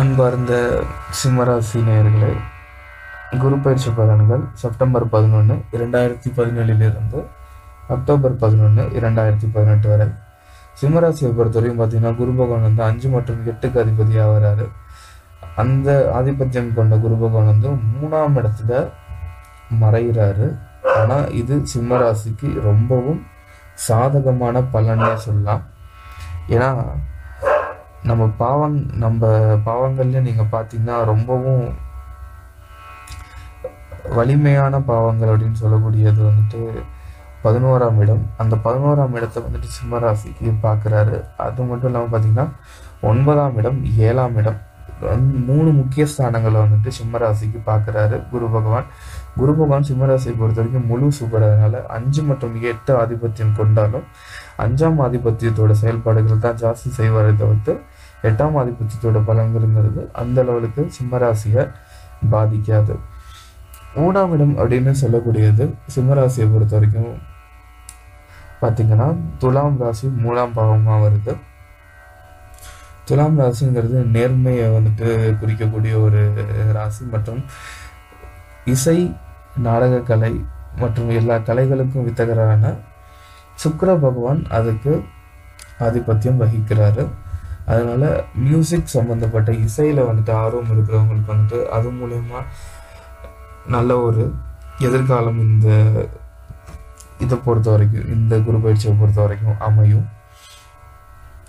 அன்பார்ந்த சிம்மராசி நேயர்களே குரு பயிற்சி பலன்கள் செப்டம்பர் பதினொன்று இரண்டாயிரத்தி பதினேழிலிருந்து அக்டோபர் பதினொன்று இரண்டாயிரத்தி பதினெட்டு வரை. சிம்மராசியை பொறுத்தவரையும் பார்த்தீங்கன்னா குரு பகவான் வந்து அஞ்சு மற்றும் எட்டுக்கு அதிபதியாக வராரு. அந்த ஆதிபத்தியம் கொண்ட குரு பகவான் வந்து மூணாம் இடத்துல மறைகிறாரு. ஆனால் இது சிம்மராசிக்கு ரொம்பவும் சாதகமான பலனே சொல்லலாம். ஏன்னா நம்ம பாவங் நம்ம பாவங்கள்ல நீங்க பார்த்தீங்கன்னா ரொம்பவும் வலிமையான பாவங்கள் அப்படின்னு சொல்லக்கூடியது வந்துட்டு பதினோராம் இடம். அந்த பதினோராம் இடத்தை வந்துட்டு சிம்மராசிக்கு பார்க்குறாரு அது மட்டும் இல்லாமல் பார்த்தீங்கன்னா ஒன்பதாம் இடம் ஏழாம் இடம் மூணு முக்கிய ஸ்தானங்களை வந்துட்டு சிம்மராசிக்கு பார்க்குறாரு குரு பகவான். குரு பகவான் சிம்மராசியை பொறுத்த வரைக்கும் முழு சூப்பரதுனால அஞ்சு மற்றும் எட்டு ஆதிபத்தியம் கொண்டாலும் அஞ்சாம் ஆதிபத்தியத்தோட செயல்பாடுகள் தான் ஜாஸ்தி செய்வாரே தவிர்த்து எட்டாம் ஆதிபத்தியத்தோட பலன்கள்ங்கிறது அந்த லெவலுக்கு சிம்மராசியை பாதிக்காது. மூணாம் இடம் அப்படின்னு சொல்லக்கூடியது சிம்மராசியை பொறுத்த வரைக்கும் பார்த்தீங்கன்னா துலாம் ராசி மூணாம் பாவமாக வருது. துலாம் ராசிங்கிறது நேர்மையை வந்துட்டு குறிக்கக்கூடிய ஒரு ராசி மற்றும் இசை நாடகக்கலை மற்றும் எல்லா கலைகளுக்கும் வித்தகரான சுக்கர பகவான் அதுக்கு ஆதிபத்தியம் வகிக்கிறாரு. அதனால் மியூசிக் சம்மந்தப்பட்ட இசையில் வந்துட்டு ஆர்வம் இருக்கிறவங்களுக்கு வந்துட்டு அது மூலயமா நல்ல ஒரு எதிர்காலம் இந்த இதை பொறுத்த வரைக்கும் இந்த குரு பயிற்சியை பொறுத்த வரைக்கும் அமையும்.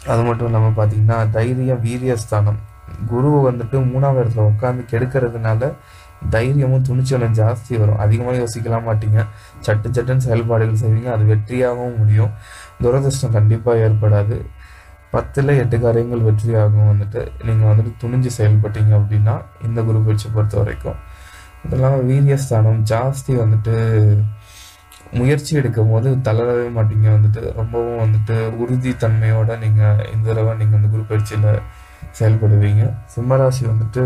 அது மட்டும் இல்லாமல் பார்த்தீங்கன்னா தைரியம் வீரியஸ்தானம் குரு வந்துட்டு மூணாவது இடத்துல உட்காந்து கெடுக்கிறதுனால தைரியமும் துணிச்சலும் ஜாஸ்தி வரும். அதிகமாக யோசிக்கலாம் மாட்டீங்க. சட்டு சட்டுன்னு செயல்பாடுகள் செய்வீங்க. அது வெற்றியாகவும் முடியும். துரதிருஷ்டம் கண்டிப்பாக ஏற்படாது. பத்தில் எட்டு காரியங்கள் வெற்றியாகும் வந்துட்டு நீங்கள் வந்துட்டு துணிஞ்சு செயல்பட்டீங்க அப்படின்னா இந்த குரு பயிற்சி பொறுத்த வரைக்கும். அது இல்லாமல் வீரியஸ்தானம் ஜாஸ்தி வந்துட்டு முயற்சி எடுக்கும் போது தளரவே மாட்டீங்க வந்துட்டு. ரொம்பவும் வந்துட்டு உறுதித்தன்மையோடு நீங்கள் இந்த தடவை நீங்கள் அந்த குரு பயிற்சியில் செயல்படுவீங்க. சிம்மராசி வந்துட்டு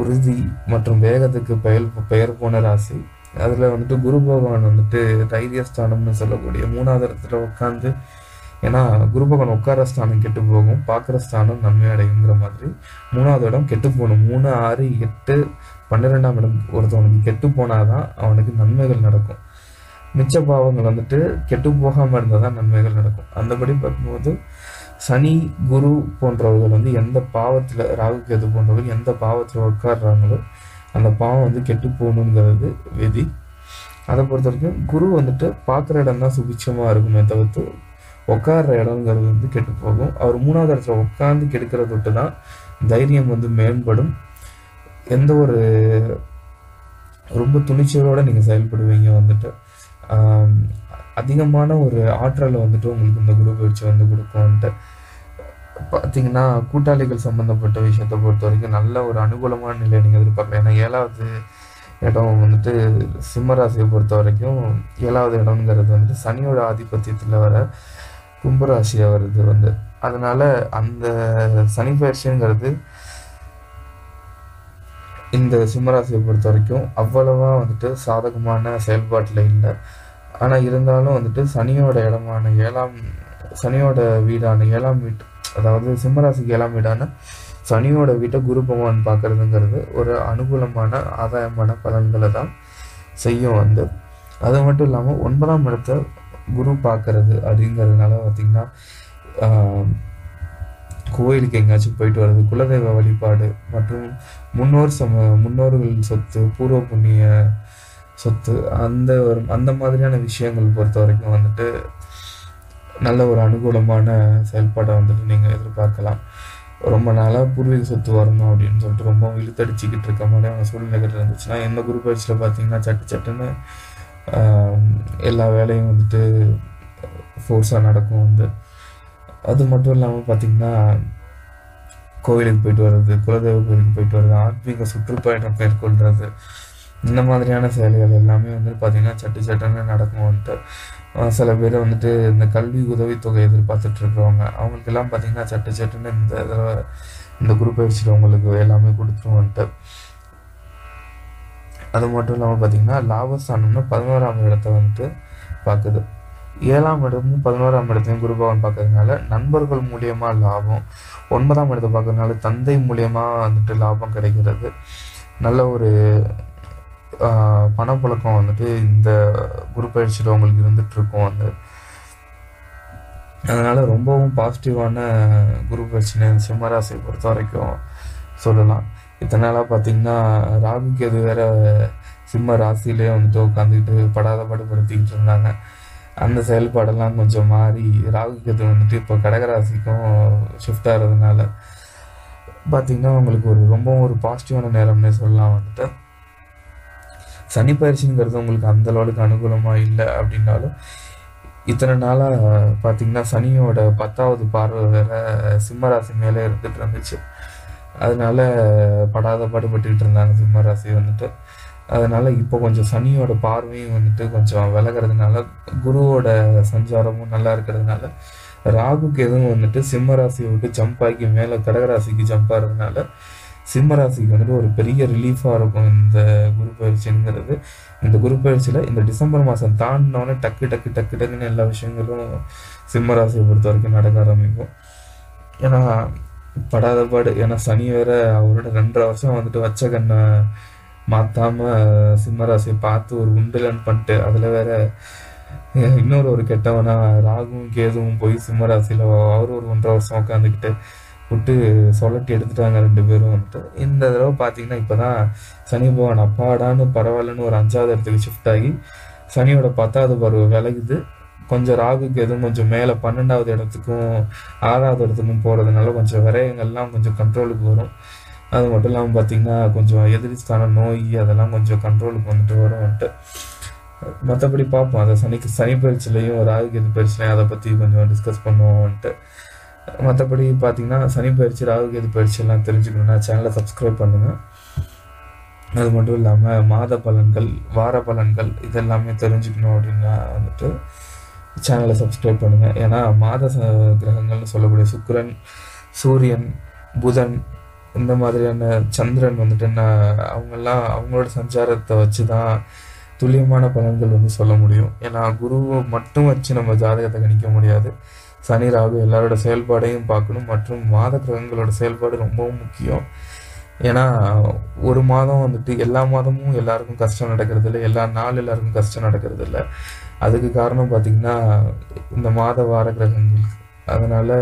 உறுதி மற்றும் வேகத்துக்கு பெயர் பெயர் போன ராசி. அதில் வந்துட்டு குரு பகவான் வந்துட்டு தைரியஸ்தானம்னு சொல்லக்கூடிய மூணாவது இடத்துல உட்காந்து ஏன்னா குரு பகவான் உட்கார ஸ்தானம் கெட்டு போகும் பார்க்குற ஸ்தானம் நன்மை அடையுங்கிற மாதிரி. மூணாவது இடம் கெட்டு போகணும். மூணு ஆறு எட்டு பன்னிரெண்டாம் இடம் ஒருத்தவனுக்கு கெட்டு போனாதான் அவனுக்கு நன்மைகள் நடக்கும். மிச்ச பாவங்கள் வந்துட்டு கெட்டு போகாமல் இருந்தால் தான் நன்மைகள் நடக்கும். அந்தபடி பார்க்கும்போது சனி குரு போன்றவர்கள் வந்து எந்த பாவத்தில் ராகு கேது போன்றவர்கள் எந்த பாவத்தில் உட்காடுறாங்களோ அந்த பாவம் வந்து கெட்டு போகணுங்கிறது விதி. அதை பொறுத்த வரைக்கும் குரு வந்துட்டு பார்க்குற இடம் தான் சுபிட்சமாக இருக்குமே தவிர்த்து உட்கார்ற இடங்கிறது வந்து கெட்டு போகும். அவர் மூணாவது இடத்துல உட்காந்து கெடுக்கிறத விட்டு தான் தைரியம் வந்து மேம்படும். எந்த ஒரு ரொம்ப துணிச்சலோட நீங்கள் செயல்படுவீங்க வந்துட்டு. அதிகமான ஒரு ஆற்றலை வந்துட்டு உங்களுக்கு இந்த குரு பயிற்சி வந்து கொடுக்கும் வந்துட்டு. பார்த்தீங்கன்னா கூட்டாளிகள் சம்மந்தப்பட்ட விஷயத்தை பொறுத்த வரைக்கும் நல்ல ஒரு அனுகூலமான நிலையை நீங்கள் எதிர்பார்க்கலாம். ஏன்னா ஏழாவது இடம் வந்துட்டு சிம்மராசியை பொறுத்த வரைக்கும் ஏழாவது இடம்ங்கிறது வந்துட்டு சனியோட ஆதிபத்தியத்தில் வர கும்பராசியாக வருது வந்து. அதனால அந்த சனி பயிற்சிங்கிறது இந்த சிம்மராசியை பொறுத்த வரைக்கும் அவ்வளவா வந்துட்டு சாதகமான செயல்பாட்டில் இல்லை. ஆனால் இருந்தாலும் வந்துட்டு சனியோட இடமான ஏழாம் சனியோட வீடான ஏழாம் வீட்டு அதாவது சிம்மராசிக்கு ஏழாம் வீடான சனியோட வீட்டை குரு பகவான் பார்க்கறதுங்கிறது ஒரு அனுகூலமான ஆதாயமான பலன்களை தான் செய்யும் வந்து. அது மட்டும் இல்லாமல் ஒன்பதாம் இடத்தை குரு பார்க்கறது அப்படிங்கிறதுனால பார்த்தீங்கன்னா கோயிலுக்கு எங்கேயாச்சும் போயிட்டு வர்றது குலதெய்வ வழிபாடு மற்றும் முன்னோர் சம முன்னோர்கள் சொத்து பூர்வ புண்ணிய சொத்து அந்த ஒரு அந்த மாதிரியான விஷயங்கள் பொறுத்த வரைக்கும் வந்துட்டு நல்ல ஒரு அனுகூலமான செயல்பாடை வந்துட்டு நீங்கள் எதிர்பார்க்கலாம். ரொம்ப நாளாக பூர்வீக சொத்து வரணும் அப்படின்னு சொல்லிட்டு ரொம்ப இழுத்தடிச்சிக்கிட்டு இருக்க மாதிரியான சூழ்நிலைகள் இருந்துச்சுன்னா எந்த குரு பயிற்சியில் பார்த்தீங்கன்னா சட்டு சட்டுன்னு எல்லா வேலையும் வந்துட்டு ஃபோர்ஸாக நடக்கும் வந்து. அது மட்டும் இல்லாமல் பார்த்திங்கன்னா கோவிலுக்கு போயிட்டு வர்றது குலதெய்வ கோவிலுக்கு போயிட்டு வர்றது ஆன்மீக சுற்றுப்பயணம் மேற்கொள்றது இந்த மாதிரியான செயல்கள் எல்லாமே வந்துட்டு பார்த்திங்கன்னா சட்டு சட்டுன்னு நடக்கும் வந்துட்டு. சில பேர் வந்துட்டு இந்த கல்வி உதவித்தொகை எதிர்பார்த்துட்டு இருக்கிறவங்க அவங்களுக்கெல்லாம் பார்த்திங்கன்னா சட்டு சட்டுன்னு இந்த இந்த குரூப் பயிற்சியில் உங்களுக்கு எல்லாமே கொடுத்துரும் வந்துட்டு. அது மட்டும் இல்லாமல் பார்த்தீங்கன்னா லாபஸ்தானம்னு பதினோராம் இடத்த வந்துட்டு பார்க்குது ஏழாம் இடமும் பதினோராம் இடத்தையும் குருபவன் பார்க்கறதுனால நண்பர்கள் மூலியமாக லாபம். ஒன்பதாம் இடத்தை பார்க்கறதுனால தந்தை மூலியமாக வந்துட்டு லாபம் கிடைக்கிறது. நல்ல ஒரு பணப்புழக்கம் வந்துட்டு இந்த குரு பயிற்சியில் உங்களுக்கு இருந்துட்டு இருக்கும் வந்து. அதனால் ரொம்பவும் பாசிட்டிவான குரு பயிற்சினை சிம்மராசியை பொறுத்த வரைக்கும் சொல்லலாம். இத்தனை நாளாக பார்த்தீங்கன்னா ராகு கேது வேற சிம்ம ராசியிலே வந்துட்டு உட்காந்துக்கிட்டு படாத பாடுபடுத்திக்கிட்டு இருந்தாங்க. அந்த செயல்பாடெல்லாம் கொஞ்சம் மாறி ராகு கேது வந்துட்டு இப்போ கடகராசிக்கும் ஷிஃப்ட் ஆகிறதுனால பார்த்தீங்கன்னா உங்களுக்கு ஒரு ரொம்பவும் ஒரு பாசிட்டிவான நேரம்னே சொல்லலாம் வந்துட்டு. சனி பயிற்சிங்கிறது உங்களுக்கு அந்த அளவுக்கு அனுகூலமாக இல்லை அப்படின்னாலும் இத்தனை நாளாக பார்த்தீங்கன்னா சனியோட பத்தாவது பார்வை வேற சிம்மராசி மேலே இருந்துட்டு இருந்துச்சு. அதனால படாத பாடுபட்டுக்கிட்டு இருந்தாங்க. சிம்மராசி வந்துட்டு. அதனால இப்போ கொஞ்சம் சனியோட பார்வையும் வந்துட்டு கொஞ்சம் விலகிறதுனால குருவோட சஞ்சாரமும் நல்லா இருக்கிறதுனால ராகுக்கு எதுவும் வந்துட்டு சிம்ம ராசியை விட்டு ஜம்ப் ஆகி மேலே கடகராசிக்கு ஜம்ப் ஆகிறதுனால சிம்ம ராசிக்கு வந்துட்டு ஒரு பெரிய ரிலீஃபாக இருக்கும் இந்த குரு பயிற்சிங்கிறது. இந்த குரு பயிற்சியில் இந்த டிசம்பர் மாதம் தாண்டினோடனே டக்கு டக்கு டக்கு டக்குன்னு எல்லா விஷயங்களும் சிம்ம ராசியை பொறுத்த வரைக்கும் நடக்க ஆரம்பிக்கும். ஏன்னா படாத பாடு. ஏன்னா சனி வேற அவரோட ரெண்டரை வருஷம் வந்துட்டு வச்ச கண்ணை மாத்தாம சிம்மராசியை பார்த்து ஒரு உண்டலன் பண்ணிட்டு அதுல வேற இன்னொரு ஒரு கெட்டவனா ராகுவும் கேதுவும் போய் சிம்மராசியில அவரு ஒரு ஒன்றரை வருஷம் உட்காந்துக்கிட்டு விட்டு சொலட்டி எடுத்துட்டாங்க ரெண்டு பேரும் வந்துட்டு. இந்த தடவை பார்த்தீங்கன்னா இப்போதான் சனி பகவான் அப்பாடான்னு பரவாயில்லன்னு ஒரு அஞ்சாவது இடத்துக்கு ஷிஃப்ட் ஆகி சனியோட பத்தாவது பருவம் விலகுது. கொஞ்சம் ராகுக்கு எதுவும் கொஞ்சம் மேலே பன்னெண்டாவது இடத்துக்கும் ஆறாவது இடத்துக்கும் போகிறதுனால கொஞ்சம் விரயங்கள்லாம் கொஞ்சம் கண்ட்ரோலுக்கு வரும். அது மட்டும் இல்லாமல் பார்த்தீங்கன்னா கொஞ்சம் எதிரிஸ்தான நோய் அதெல்லாம் கொஞ்சம் கண்ட்ரோலுக்கு வந்துட்டு வரும் வந்துட்டு. மற்றபடி பார்ப்போம். அதை சனிக்கு சனி பயிற்சிலையும் ராகு கேது பயிற்சிலையும் அதை பற்றி கொஞ்சம் டிஸ்கஸ் பண்ணுவோம் வந்துட்டு. மற்றபடி பார்த்தீங்கன்னா சனி பயிற்சி ராகு கேது பயிற்சியெல்லாம் தெரிஞ்சுக்கணும்னா சேனலை சப்ஸ்கிரைப் பண்ணுங்கள் அது மட்டும் இல்லாமல் மாத பலன்கள் வார பலன்கள் இதெல்லாமே தெரிஞ்சுக்கணும் அப்படின்னா வந்துட்டு சேனலை சப்ஸ்கிரைப் பண்ணுங்கள் ஏன்னா மாத ச- கிரகங்கள்னு சொல்லக்கூடிய சுக்கரன் சூரியன் புதன் இந்த மாதிரியான சந்திரன் வந்துட்டு நான் அவங்கெல்லாம் அவங்களோட சஞ்சாரத்தை வச்சு தான் துல்லியமான பலன்கள் வந்து சொல்ல முடியும். ஏன்னா குருவை மட்டும் வச்சு நம்ம ஜாதகத்தை கணிக்க முடியாது. சனி ராகு எல்லாரோட செயல்பாடையும் பார்க்கணும். மற்றும் மாத கிரகங்களோட செயல்பாடு ரொம்பவும் முக்கியம். ஏன்னா ஒரு மாதம் வந்துட்டு எல்லா மாதமும் எல்லாருக்கும் கஷ்டம் நடக்கிறது இல்லை எல்லா நாள் எல்லாருக்கும் கஷ்டம் நடக்கிறது இல்லை அதுக்கு காரணம் பார்த்திங்கன்னா இந்த மாத வார கிரகங்கள். அதனால்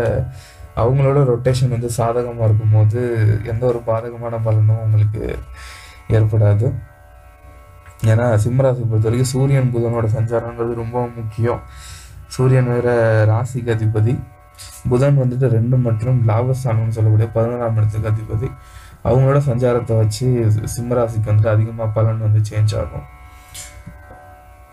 அவங்களோட ரொட்டேஷன் வந்து சாதகமாக இருக்கும்போது எந்த ஒரு பாதகமான பலனும் உங்களுக்கு ஏற்படாது. ஏன்னா சிம்மராசி பொறுத்த வரைக்கும் சூரியன் புதனோட சஞ்சாரங்கிறது ரொம்ப முக்கியம். சூரியன் வேற ராசிக்கு அதிபதி. புதன் வந்துட்டு ரெண்டு மற்றும் லாபஸ்தானம்னு சொல்லக்கூடிய பதினோராம் இடத்துக்கு அதிபதி. அவங்களோட சஞ்சாரத்தை வச்சு சிம்மராசிக்கு வந்துட்டு அதிகமாக பலன் வந்து சேஞ்ச் ஆகும்.